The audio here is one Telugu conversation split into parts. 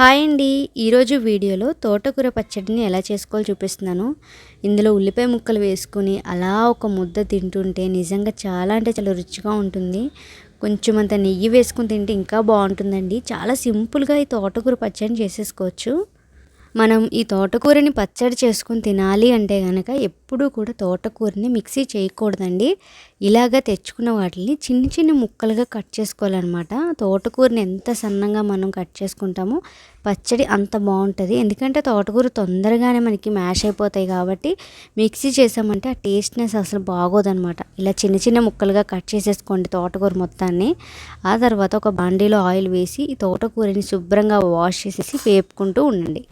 హాయ్ అండి. ఈరోజు వీడియోలో తోటకూర పచ్చడిని ఎలా చేసుకోవాలో చూపిస్తున్నాను. ఇందులో ఉల్లిపాయ ముక్కలు వేసుకుని అలా ఒక ముద్ద తింటుంటే నిజంగా చాలా అంటే చాలా రుచిగా ఉంటుంది. కొంచెం అంత నెయ్యి వేసుకుని తింటే ఇంకా బాగుంటుందండి. చాలా సింపుల్గా ఈ తోటకూర పచ్చడిని చేసేసుకోవచ్చు. మనం ఈ తోటకూరని పచ్చడి చేసుకుని తినాలి అంటే కనుక ఎప్పుడూ కూడా తోటకూరని మిక్సీ చేయకూడదండి. ఇలాగ తెచ్చుకున్న వాటిని చిన్న చిన్న ముక్కలుగా కట్ చేసుకోవాలన్నమాట. తోటకూరని ఎంత సన్నంగా మనం కట్ చేసుకుంటామో పచ్చడి అంత బాగుంటుంది. ఎందుకంటే తోటకూర తొందరగానే మనకి మ్యాష్ అయిపోతాయి కాబట్టి మిక్సీ చేసామంటే ఆ టేస్ట్నెస్ అసలు బాగోదనమాట ఇలా చిన్న చిన్న ముక్కలుగా కట్ చేసేసుకోండి తోటకూర మొత్తాన్ని. ఆ తర్వాత ఒక బాండీలో ఆయిల్ వేసి ఈ తోటకూరని శుభ్రంగా వాష్ చేసేసి వేపుకుంటూ ఉండండి.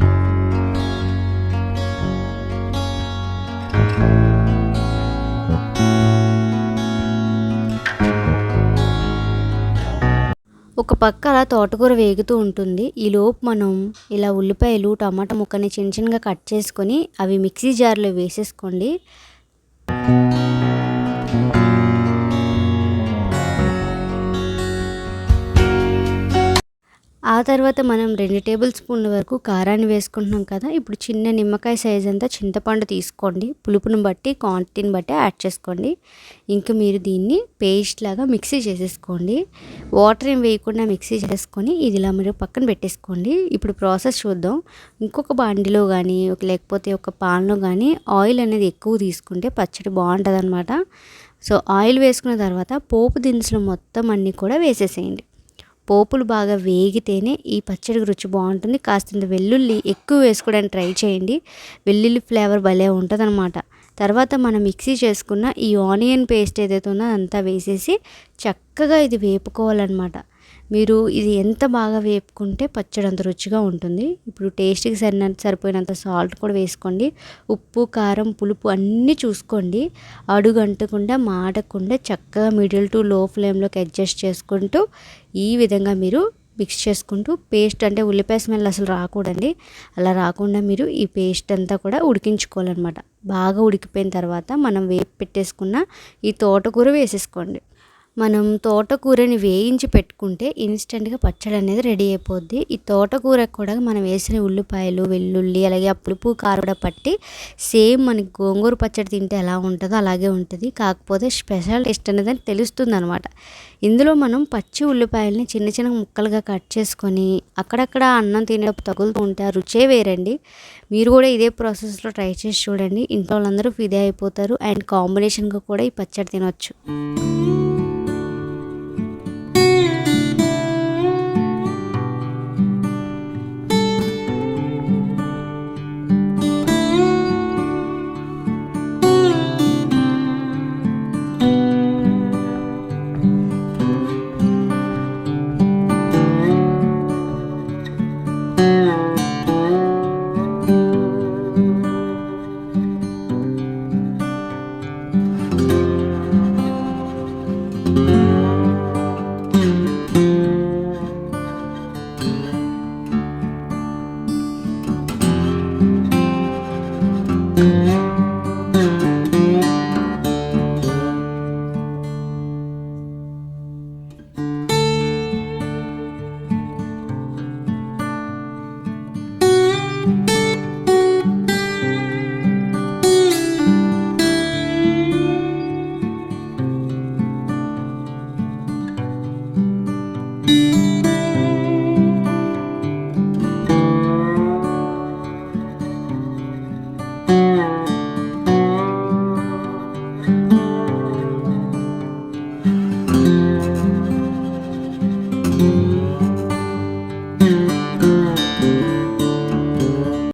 ఒక పక్క అలా తోటకూర వేగుతూ ఉంటుంది. ఈలోపు మనం ఇలా ఉల్లిపాయలు టమాటా ముక్కని చిన్న చిన్నగా కట్ చేసుకొని అవి మిక్సీ జార్లో వేసేసుకోండి. ఆ తర్వాత మనం రెండు టేబుల్ స్పూన్ల వరకు కారాన్ని వేసుకుంటున్నాం కదా ఇప్పుడు చిన్న నిమ్మకాయ సైజ్ అంతా చింతపండు తీసుకోండి. పులుపును బట్టి క్వాంటిటీని బట్టి యాడ్ చేసుకోండి. ఇంకా మీరు దీన్ని పేస్ట్ లాగా మిక్సీ చేసేసుకోండి. వాటర్ ఏం వేయకుండా మిక్సీ చేసుకొని ఇది ఇలా మీరు పక్కన పెట్టేసుకోండి. ఇప్పుడు ప్రాసెస్ చూద్దాం. ఇంకొక బాండిలో కానీ లేకపోతే ఒక పాన్లో కానీ ఆయిల్ అనేది ఎక్కువ తీసుకుంటే పచ్చడి బాగుంటుంది సో ఆయిల్ వేసుకున్న తర్వాత పోపు దినుసులు మొత్తం అన్నీ కూడా వేసేసేయండి. పోపులు బాగా వేగితేనే ఈ పచ్చడికి రుచి బాగుంటుంది. కాస్తంత వెల్లుల్లి ఎక్కువ వేసుకోవడానికి ట్రై చేయండి. వెల్లుల్లి ఫ్లేవర్ భలే ఉంటుంది తర్వాత మనం మిక్సీ చేసుకున్న ఈ ఆనియన్ పేస్ట్ ఏదైతే ఉందో అదంతా వేసేసి చక్కగా ఇది వేపుకోవాలన్నమాట. మీరు ఇది ఎంత బాగా వేపుకుంటే పచ్చడి అంత రుచిగా ఉంటుంది. ఇప్పుడు టేస్ట్కి సరిన సరిపోయినంత సాల్ట్ కూడా వేసుకోండి. ఉప్పు కారం పులుపు అన్నీ చూసుకోండి. అడుగు అంటకుండా మాడకుండా చక్కగా మిడిల్ టు లో ఫ్లేమ్లోకి అడ్జస్ట్ చేసుకుంటూ ఈ విధంగా మీరు మిక్స్ చేసుకుంటూ పేస్ట్ అంటే ఉల్లిపాయ స్మెల్ అసలు రాకూడండి అలా రాకుండా మీరు ఈ పేస్ట్ అంతా కూడా ఉడికించుకోవాలన్నమాట. బాగా ఉడికిపోయిన తర్వాత మనం వేపు పెట్టేసుకున్న ఈ తోటకూర వేసేసుకోండి. మనం తోటకూరని వేయించి పెట్టుకుంటే ఇన్స్టెంట్గా పచ్చడి అనేది రెడీ అయిపోద్ది. ఈ తోటకూర కూడా మనం వేసిన ఉల్లిపాయలు వెల్లుల్లి అలాగే ఆ పులుపు కూడా పట్టి సేమ్ మనకి గోంగూర పచ్చడి తింటే ఎలా ఉంటుందో అలాగే ఉంటుంది. కాకపోతే స్పెషల్ టేస్ట్ అనేది తెలుస్తుంది అనమాట ఇందులో మనం పచ్చి ఉల్లిపాయల్ని చిన్న చిన్న ముక్కలుగా కట్ చేసుకొని అక్కడక్కడ అన్నం తినేటప్పుడు తగులుతూ ఉంటే ఆ రుచే వేరండి. మీరు కూడా ఇదే ప్రాసెస్లో ట్రై చేసి చూడండి. ఇంట్లో వాళ్ళందరూ ఫిదే అయిపోతారు. అండ్ కాంబినేషన్గా కూడా ఈ పచ్చడి తినొచ్చు.